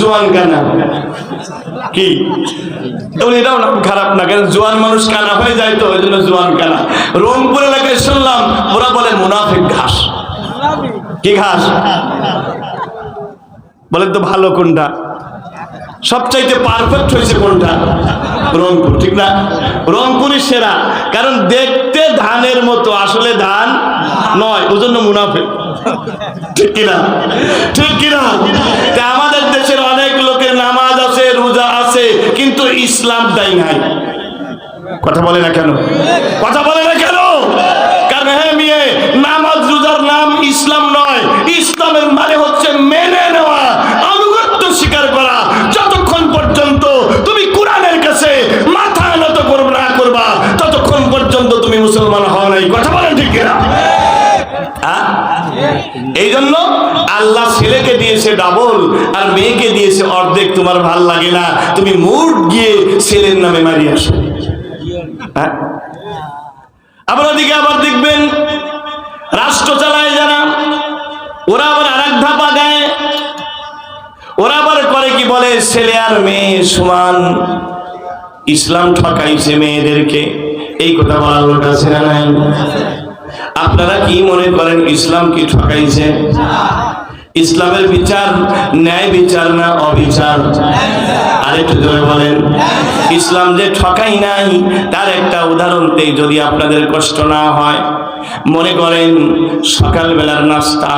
জোয়ান কি? এটাও খারাপ না জোয়ান মানুষ হয়ে যায় তো, ওই জন্য জোয়ান শুনলাম, ওরা বলে ঘাস। কি ঘাস? তো ভালো কোনটা? সবচাইতে পারফেক্ট হয়েছে কোনটা? রংপুর, ঠিক না? রংপুরই সেরা, কারণ দেখতে ধানের মতো, আসলে ধান নয়, ওই জন্য মুনাফে ঠিক কিনা? ঠিক কিনা তা আমাদের দেশের অনেক লোকের নামাজ আছে রোজা আছে কিন্তু ইসলাম তাই নাই। কথা বলে না কেন? কথা বলে এই জন্য আল্লাহ ছেলেকে দিয়েছে ডাবল আর মেয়েকে দিয়েছে অর্ধেক। তোমার ভালো লাগে না, তুমি মুড গিয়ে ছেলের নামে মারি আসো। হ্যাঁ? আবার ওদিকে আবার দেখবেন, রাষ্ট্র চালায় যারা, ওরা আবার আর এক ধাপা দেয়। ওরা আবার করে কি বলে, ছেলে আর মেয়ে সমান। ইসলাম ঠকাইছে মেয়েদেরকে। এই কথা বলার লোক আছে না নাই? আপনারা কি মনে করেন ইসলাম কি ঠকাইছে? ইসলামের বিচার ন্যায় বিচার না অবিচার? আরেকটু জোরে বলেন। ইসলাম যে ঠকাই নাই, তার একটা উদাহরণ দেই যদি আপনাদের কষ্ট না হয়। মনে করেন সকালবেলার নাস্তা,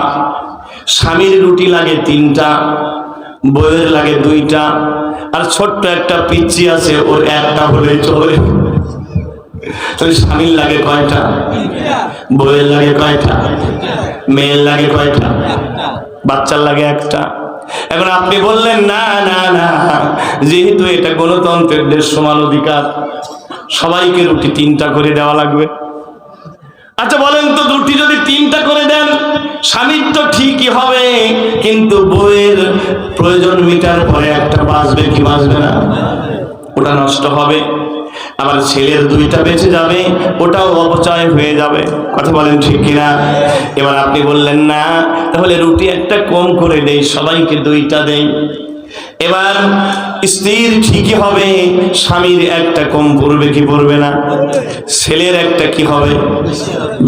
স্বামীর রুটি লাগে তিনটা, বইয়ের লাগে দুইটা, আর ছোট্ট একটা পিচ্ছি আছে, ওর একটা হলে চলে। স্বামীর লাগে কয়টা? লাগে কয়টা? মেয়ের লাগে কয়টা? বাচ্চার লাগে একটা? এখন আপনি বললেন, না না না, যেহেতু এটা গণতন্ত্রের দেশ সমান অধিকার, সবাইকে রুটি তিনটা করে দেওয়া লাগবে। আচ্ছা বলেন তো, রুটি যদি তিনটা করে দেন, স্বামীর তো ঠিকই হবে, কিন্তু বইয়ের প্রয়োজন মিটার পরে একটা বাঁচবে কি বাঁচবে না? ওটা নষ্ট হবে। আবার ছেলের দুইটা বেঁচে যাবে, ওটাও অপচয় হয়ে যাবে। কথা বলেন ঠিক কিনা? এবার আপনি বললেন, না, তাহলে রুটি একটা কম করে দেই, সবাইকে দুইটা দেই। এবার স্ত্রীর ঠিকই হবে, স্বামীর একটা কম পড়বে কি পড়বে না, ছেলের একটা কি হবে,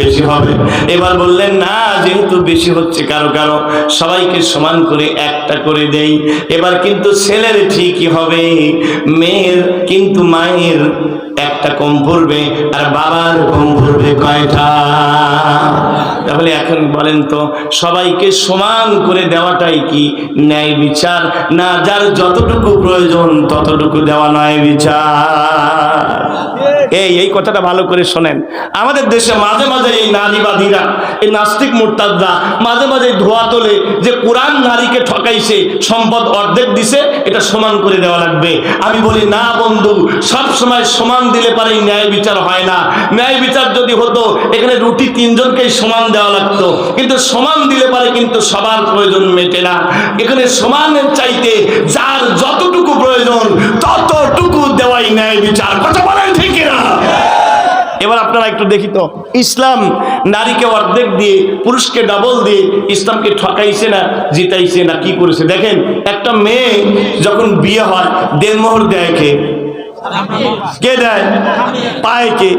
বেশি হবে। এবার বললেন, না, যেহেতু বেশি হচ্ছে কারও কারও, সবাইকে সমান করে একটা করে দেই। এবার কিন্তু ছেলের ঠিকই হবে, মেয়ের কিন্তু মায়ের একটা কম পড়বে, আর বাবার কম পড়বে কয়টা? তাহলে এখন বলেন তো, সবাইকে সমান করে দেওয়াটাই কি ন্যায় বিচার? না, যার যতটুকু প্রয়োজন ততটুকু দেওয়া নয় বিচার। এই এই কথাটা ভালো করে শোনেন। আমাদের দেশে মাঝে মাঝে এই নারীবাদীরা, এই নাস্তিক মোরতাদরা মাঝে মাঝে ধোয়া তোলে যে কোরআন নারীকে ঠকাইছে, সম্পদ অর্ধেক দিছে, এটা সমান করে দেওয়া লাগবে। আমি বলি, না বন্ধু সব সময় সমান দিলে পারে ন্যায় বিচার হয় না। ন্যায় বিচার যদি হতো এখানে রুটি তিনজনকেই সমান দেওয়া লাগতো। কিন্তু সমান দিলে পারে কিন্তু সবার প্রয়োজন মেটে না। এখানে সমানের চাইতে যার যতটুকু প্রয়োজন, ততটুকু দেওয়াই ন্যায় বিচার। কথা বলেন ঠিক না এবার আপনারা একটু দেখি তো, ইসলাম নারীকে অর্ধেক দিয়ে, পুরুষকে ডাবল দিয়ে ইসলামকে ঠকাইছে না, জিতাইছে না, কি করেছে? দেখেন, একটা মেয়ে যখন বিয়ে হয় দেড়মোহর দেয় কে? কে দেয়? পায় কে?